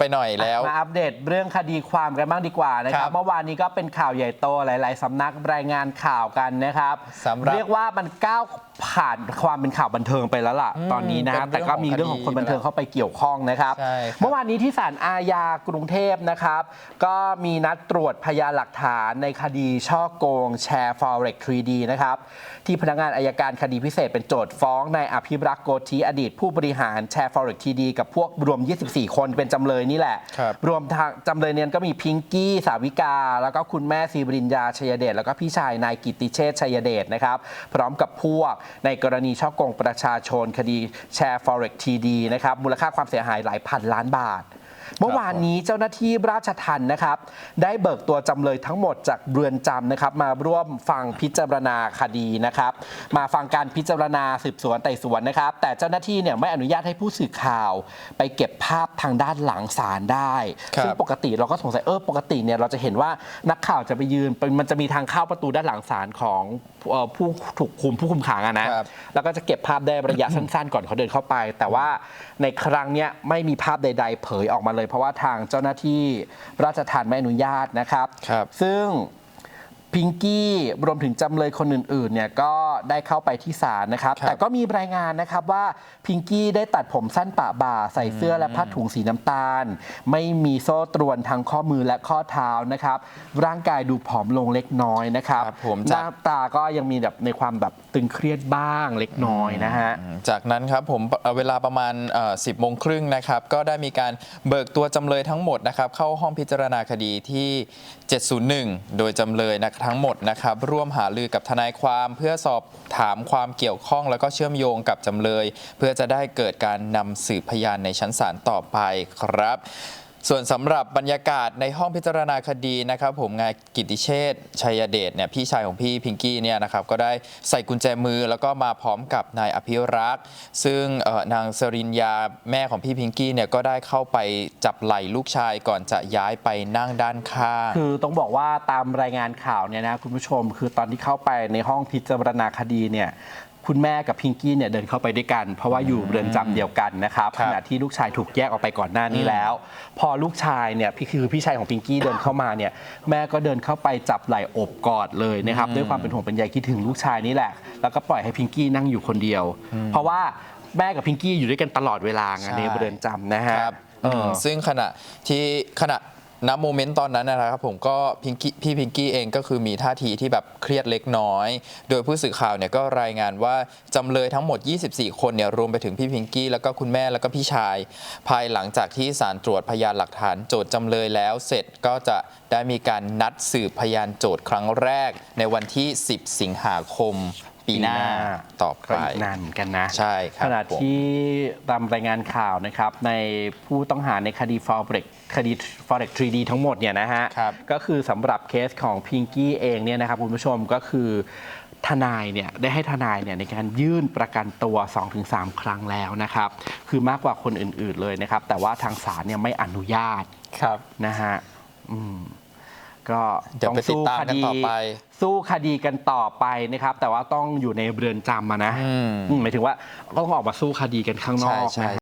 ไปหน่อยแล้ว มาอัปเดตเรื่องคดีความกันบ้างดีกว่านะคครัรับบเมื่อวานนี้ก็เป็นข่าวใหญ่โตหลาย ๆสำนักรายงานข่าวกันนะครับสำหรับเรียกว่ามันก้าวผ่านความเป็นข่าวบันเทิงไปแล้วล่ะอืมตอนนี้นะฮะเป็นเรื่แต่องก็มีของเรื่องของคนบันเทิงคดีเข้าไปเกี่ยวข้องนะครับใช่ครับ เมื่อวานนี้ที่ศาลอาญากรุงเทพนะครับ ก็มีนัดตรวจพยานหลักฐานในคดีช่อโกงแชร์ Forex 3D นะครับที่พนักงานอายการคดีพิเศษเป็นโจทย์ฟ้องนายอภิรักษ์โกธิอดีตผู้บริหารแชร์ Forex 3D กับพวกรวม 24 คนเป็นจำเลยนี่แหละครับรวมทางจำเลยเนี่ยก็มีพิงกี้สาวิกา แล้วก็คุณแม่ซีบรินยาชัยเดชแล้วก็พี่ชายนายกิตติเชษฐ์ชัยเดชนะครับ พร้อมกับพวกในกรณีช่อโกงประชาชนคดีแชร์ Forex TD นะครับมูลค่าความเสียหายหลายพันล้านบาท เมื่อวานนี้เจ้าหน้าที่ราชทัณฑ์นะครับ ได้เบิกตัวจำเลยทั้งหมดจากเรือนจำนะครับ มาร่วมฟังพิจารณาคดีนะครับ มาฟังการพิจารณาสืบสวนไต่สวนนะครับ แต่เจ้าหน้าที่เนี่ยไม่อนุญาตให้ผู้สื่อข่าว ไปเก็บภาพทางด้านหลังศาลได้ครับซึ่งปกติเราก็สงสัยเออปกติเนี่ยเราจะเห็นว่านักข่าวจะไปยืนเป็นมันจะมีทางเข้าประตูด้านหลังศาลของเอ่อผู้ถูกคุมผู้คุมขังอะนะครับแล้วก็จะเก็บภาพได้ระยะสั้นๆ ก่อนเขาเดินเข้าไป แต่ว่าในครั้งเนี้ยไม่มีภาพใด ๆ เผยออกมาเลย เพราะว่าทางเจ้าหน้าที่ราชทานไม่อนุญาตนะครับครับซึ่ง พิงกี้รวมถึงจำเลยคนอื่นๆเนี่ยก็ได้เข้าไปที่ศาลนะครับครับ แต่ก็มีรายงานนะครับว่าพิงกี้ได้ตัดผมสั้นปะบ่า ใส่เสื้อและผ้าถุงสีน้ำตาล ไม่มีโซ่ตรวนทั้งข้อมือและข้อเท้านะครับ ร่างกายดูผอมลงเล็กน้อยนะครับครับผมหจาก น้าตาก็ยังมีแบบในความแบบตึงเครียดบ้างเล็กน้อยนะฮะ จากนั้นครับผมเอ่อเวลาประมาณ10โมงครึ่งนะครับก็ได้มีการเบิกตัวจำเลยทั้งหมดนะครับเข้าห้องพิจารณาคดีที่ 701 โดยจำเลยนะทั้งหมดนะครับร่วมหารือกับทนายความเพื่อสอบถามความเกี่ยวข้อง แล้วก็เชื่อมโยงกับจำเลย เพื่อจะได้เกิดการนำสืบพยานในชั้นศาลต่อไปครับ ส่วนสำหรับบรรยากาศในห้องพิจารณาคดีนะครับผมนายกิติเชษชัยเดชเนี่ยพี่ชายของพี่พิงกี้เนี่ยนะครับก็ได้ใส่กุญแจมือแล้วก็มาพร้อมกับนายอภิรักษ์ ซึ่งนางสรินยาแม่ของพี่พิงกี้เนี่ยก็ได้เข้าไปจับไหล่ลูกชายก่อนจะย้ายไปนั่งด้านข้างคือต้องบอกว่าตามรายงานข่าวเนี่ยนะคุณผู้ชม คือตอนที่เข้าไปในห้องพิจารณาคดีเนี่ย คุณแม่กับพิงกี้เนี่ยเดินเข้าไปด้วยกัน เพราะว่าอยู่เรือนจำเดียวกันนะครับครัขบณะที่ลูกชายถูกแยกออกไปก่อนหน้านี้แล้ว พอลูกชายเนี่ยพี่คือพี่ชายของพิงกี้เดินเข้ามาเนี่ยแม่ก็เดินเข้าไปจับไหล่อบกอดเลยนะครับด้วยความเป็นห่วงเป็นใยคิดถึงลูกชายนี่แหละ แล้วก็ปล่อยให้พิงกี้นั่งอยู่คนเดียว เพราะว่าแม่กับพิงกี้อยู่ด้วยกันตลอดเวลาไงใช่ในเรือนจำนะฮะ ครับเออมซึ่งขณะที่ขณะ ณโมเมนต์ตอนนั้นนะครับผมก็พิงกี้พี่พิงกี้เองก็คือมีท่าทีที่แบบเครียดเล็กน้อย โดยผู้สื่อข่าวเนี่ยก็รายงานว่าจำเลยทั้งหมด 24 คนเนี่ยรวมไปถึงพี่พิงกี้แล้วก็คุณแม่แล้วก็พี่ชาย ภายหลังจากที่ศาลตรวจพยานหลักฐานโจทย์จำเลยแล้วเสร็จก็จะได้มีการนัดสืบพยานโจทย์ครั้งแรกในวันที่ 10 สิงหาคม ปีหน้าต่อก็ไปอีกนานเหมือนกันนะ ใช่ครับขณะผมที่ตามรายงานข่าวนะครับ ในผู้ต้องหาในคดี Forex คดี Forex 3D ทั้งหมดเนี่ยนะฮะครับก็คือสำหรับเคสของพิงกี้เองเนี่ยนะครับคุณผู้ชมก็คือทนายเนี่ยได้ให้ทนายเนี่ยในการยื่นประกันตัว 2-3 ครั้งแล้วนะครับ คือมากกว่าคนอื่นๆเลยนะครับ แต่ว่าทางศาลเนี่ยไม่อนุญาตครับนะฮะอืม ก็เดี๋ยวไปติดตามกันต่อไปสู้คดีกันต่อไปนะครับ แต่ว่าต้องอยู่ในเรือนจำอะนะอืมอืมหมายถึงว่าต้องออกมาสู้คดีกันข้างนอกใช่ใช่นะ